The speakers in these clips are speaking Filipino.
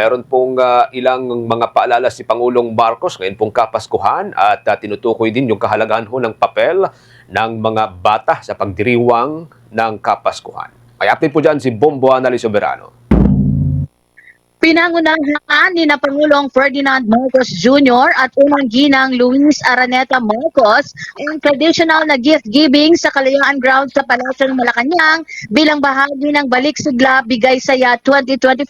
Meron pong ah, ilang mga paalala si Pangulong Marcos ngayon pong Kapaskuhan at ah, tinutukoy din yung kahalagahan ho ng papel ng mga bata sa pagdiriwang ng Kapaskuhan. May update po dyan si Bombo Anali Soberano. Pinangunahan ni na Pangulong Ferdinand Marcos Jr. at unang ginang Luis Araneta Marcos ang traditional na gift giving sa Kalayaan Grounds sa Palasyo ng Malacanang bilang bahagi ng Balik Sigla Bigay Saya 2025.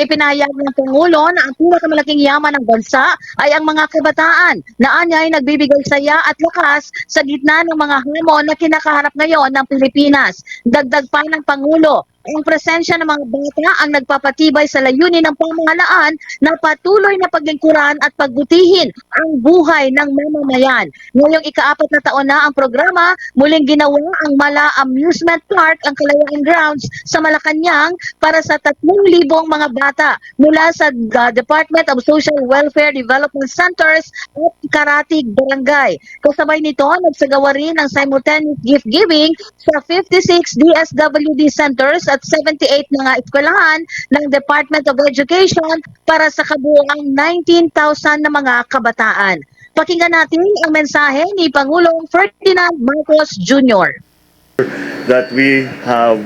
Ipinahayag ng Pangulo na ang pinakamalaking yaman ng bansa ay ang mga kabataan na anya ay nagbibigay saya at lakas sa gitna ng mga hamon na kinakaharap ngayon ng Pilipinas. Dagdag pa ng Pangulo, ang presensya ng mga bata ang nagpapatibay sa layunin ng pamahalaan na patuloy na paglingkuran at pagbutihin ang buhay ng mamamayan. Ngayong ikaapat na taon na ang programa, muling ginawa ang Mala Amusement Park ang Kalayaan Grounds sa Malacanang para sa 3,000 mga bata mula sa uh, Department of Social Welfare Development Centers at Karatig Barangay. Kasabay nito, nagsagawa rin ng simultaneous gift giving sa 56 DSWD centers at 78 mga eskwelahan ng Department of Education para sa kabuuang 19,000 na mga kabataan. Pakinggan natin ang mensahe ni Pangulong Ferdinand Marcos Jr. that we have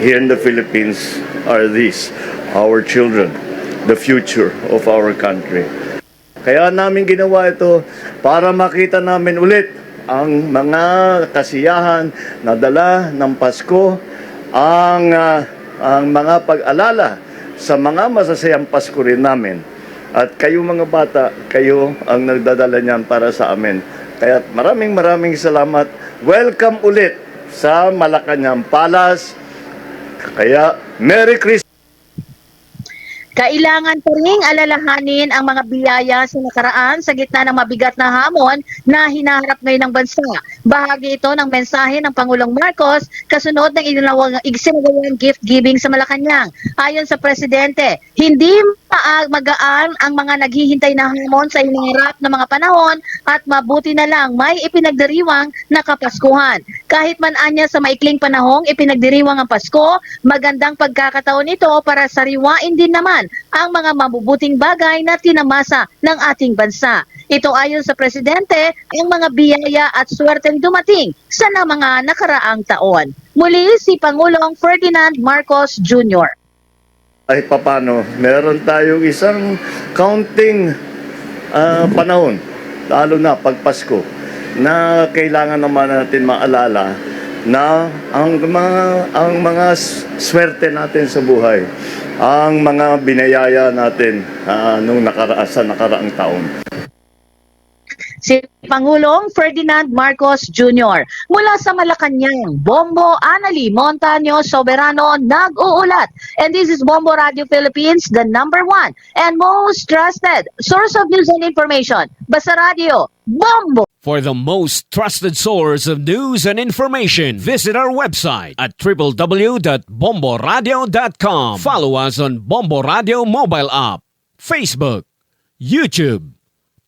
here in the Philippines are these, our children, the future of our country. Kaya namin ginawa ito para makita namin ulit ang mga kasiyahan na dala ng Pasko, ang, ah, ang mga pag-alala sa mga masasayang Pasko rin namin. At kayo mga bata, kayo ang nagdadala niyan para sa amin. Kaya maraming maraming salamat. Welcome ulit sa Malacanang Palace. Kaya Merry Christmas! Kailangan pa rin alalahanin ang mga biyaya sa nakaraan sa gitna ng mabigat na hamon na hinaharap ngayon ng bansa. Bahagi ito ng mensahe ng Pangulong Marcos kasunod ng isinagawang gift giving sa Malacanang. Ayon sa Presidente, hindi magaan ang mga naghihintay na hamon sa hinaharap na mga panahon at mabuti na lang may ipinagdiriwang na Kapaskuhan. Kahit man anya sa maikling panahong ipinagdiriwang ang Pasko, magandang pagkakataon ito para sariwain din naman ang mga mabubuting bagay na tinamasa ng ating bansa. Ito ayon sa Presidente, ang mga biyaya at swerteng dumating sa mga nakaraang taon. Muli si Pangulong Ferdinand Marcos Jr. Kahit papano, meron tayong isang counting ah, panahon, lalo na pag Pasko, na kailangan naman natin maalala na ang mga ang mga swerte natin sa buhay, ang mga binayaya natin ah, nung nakara sa nakaraang taon. Si Pangulong Ferdinand Marcos Jr. Mula sa Malacanang, Bombo Anali Montaño Soberano nag-uulat. And this is Bombo Radio Philippines, the number one and most trusted source of news and information. Basta Radio, Bombo! For the most trusted source of news and information, visit our website at www.bomboradio.com. Follow us on Bombo Radio mobile app, Facebook, YouTube,